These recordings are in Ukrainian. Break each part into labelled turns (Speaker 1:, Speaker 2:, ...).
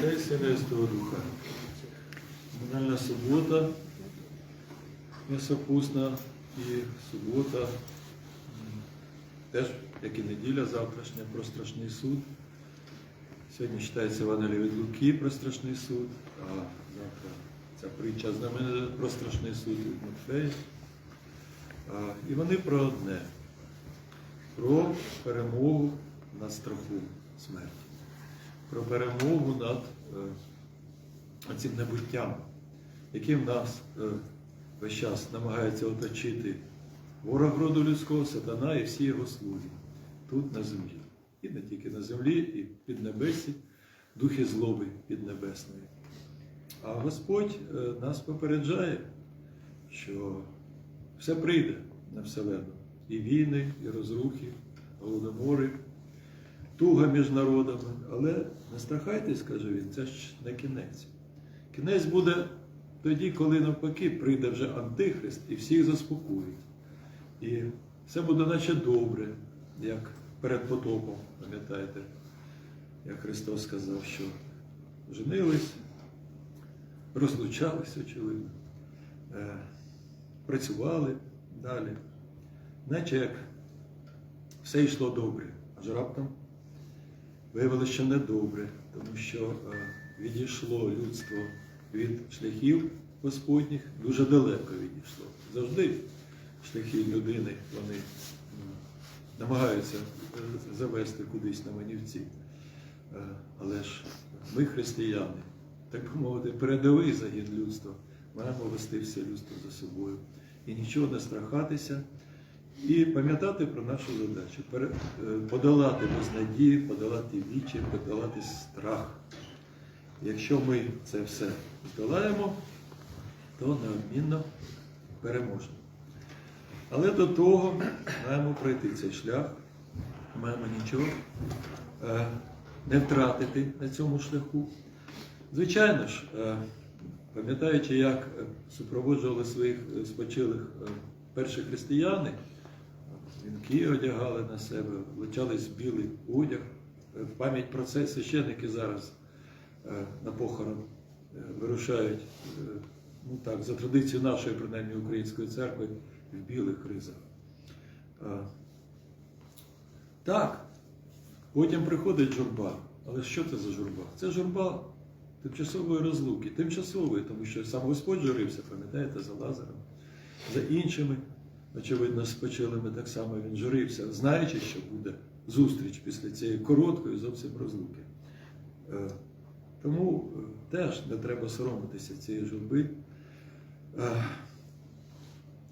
Speaker 1: Отця і Сина і Святого Духа. Комунальна субота, м'ясопусна і субота, теж, як і неділя завтрашня, про страшний суд. Сьогодні читається Евангеліє від Луки про страшний суд, а завтра ця притча знаменита про страшний суд від Матфея. І вони про одне, про перемогу над страхом смерті, про перемогу над е, цим небуттям, яким нас е, весь час намагається оточити ворог роду людського, сатана і всі його слуги тут на землі. І не тільки на землі, і під небесі, духи злоби піднебесної. А Господь е, нас попереджає, що все прийде на вселену. І війни, і розрухи, голодомори, туга між народами. Але не страхайтесь, каже він, це ж не кінець. Кінець буде тоді, коли навпаки прийде вже Антихрист і всіх заспокоїть. І все буде наче добре, як перед потопом, пам'ятаєте, як Христос сказав, що женились, розлучались, очевидно, е, працювали далі, наче як все йшло добре, аж раптом виявилося, що не добре, тому що е, відійшло людство від шляхів Господніх, дуже далеко відійшло. Завжди шляхи людини вони намагаються е, завести кудись на манівці. Е, Але ж ми, християни, так би мовити, передовий загін людства, маємо вести все людство за собою і нічого не страхатися, і пам'ятати про нашу задачу, е, подолати безнадію, подолати вічі, подолати страх. Якщо ми це все здолаємо, то неодмінно переможемо. Але до того маємо пройти цей шлях, маємо нічого е, не втратити на цьому шляху. Звичайно ж, е, пам'ятаючи, як супроводжували своїх спочилих перші християни, вінки одягали на себе, влучались в білий одяг. Е, пам'ять про це священники зараз е, на похорон е, вирушають, ну так, за традицією нашої, принаймні української церкви, в білих ризах. Так, потім приходить журба. Але що це за журба? Це журба тимчасової розлуки. Тимчасової, тому що сам Господь журився, пам'ятаєте, за Лазарем, за іншими, очевидно, спочилими так само він журився, знаючи, що буде зустріч після цієї короткої зовсім розлуки. Е, Тому е, теж не треба соромитися цієї журби. Е,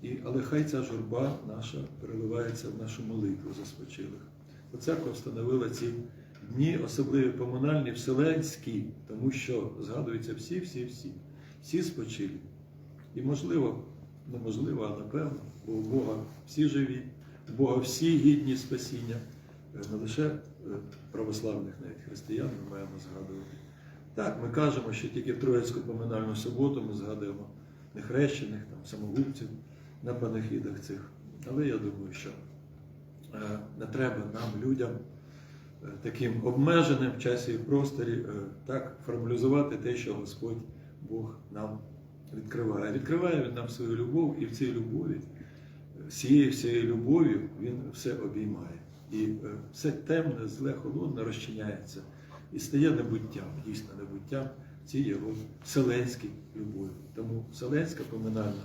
Speaker 1: І, але хай ця журба наша переливається в нашу молитву за спочилих. Бо церква встановила ці дні, особливі поминальні, вселенські, тому що згадуються всі, всі, спочилі. І можливо, неможливо, а напевно, бо у Бога всі живі, у Бога всі гідні спасіння, Е, не лише е, православних, навіть християн ми маємо згадувати. Так, ми кажемо, що тільки в Троїцьку поминальну суботу ми згадуємо нехрещених, там, самогубців на панахідах цих. Але я думаю, що е, не треба нам, людям, таким обмеженим в часі і просторі, так формалізувати те, що Господь Бог нам відкриває. Відкриває Він нам свою любов, і в цій любові, е, всією всією любов'ю Він все обіймає. І е, все темне, зле, холодне розчиняється і стає небуттям, дійсно небуттям цій його вселенській любові. Тому вселенська поминальна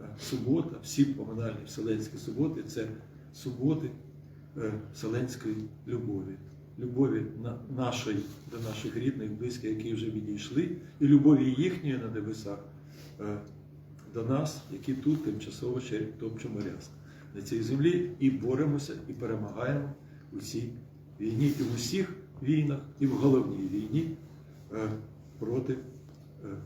Speaker 1: е, субота, всі поминальні вселенські суботи це суботи вселенської любові. Любові нашої до наших рідних, близьких, які вже відійшли, і любові їхньої на небесах до нас, які тут тимчасово ще топчемо ряс на цій землі і боремося, і перемагаємо у цій війні, і в усіх війнах, і в головній війні е, проти е,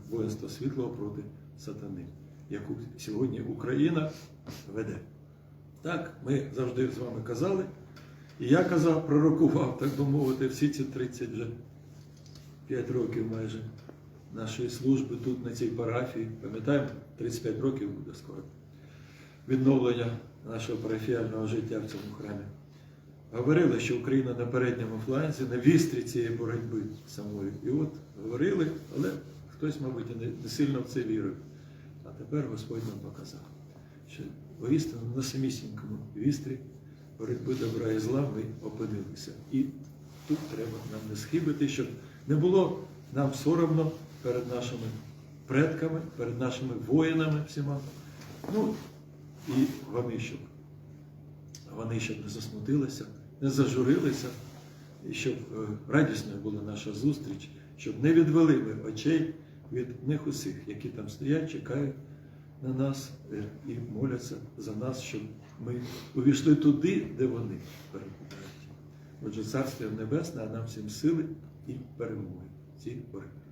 Speaker 1: воїнства світлого, проти сатани, яку сьогодні Україна веде. Так, ми завжди з вами казали, і я казав, пророкував, так би мовити, всі ці 30 вже 5 років майже нашої служби тут, на цій парафії. Пам'ятаємо, 35 років буде скоро відновлення нашого парафіального життя в цьому храмі. Говорили, що Україна на передньому фланзі, на вістрі цієї боротьби самої. І от говорили, але хтось, мабуть, не, не сильно в це вірив. А тепер Господь нам показав, що воістину на самісінькому вістрі боротьби добра і зла ми опинилися. І тут треба нам не схибити, щоб не було нам соромно перед нашими предками, перед нашими воїнами всіма. Ну і вони щоб вони щоб не засмутилися, не зажурилися, і щоб е, радісною була наша зустріч, щоб не відвели ми очей від них усіх, які там стоять, чекають на нас е, і моляться за нас, щоб ми увійшли туди, де вони перебувають. Отже, Царство Небесне, а нам всім сили і перемоги в цій боротьбі.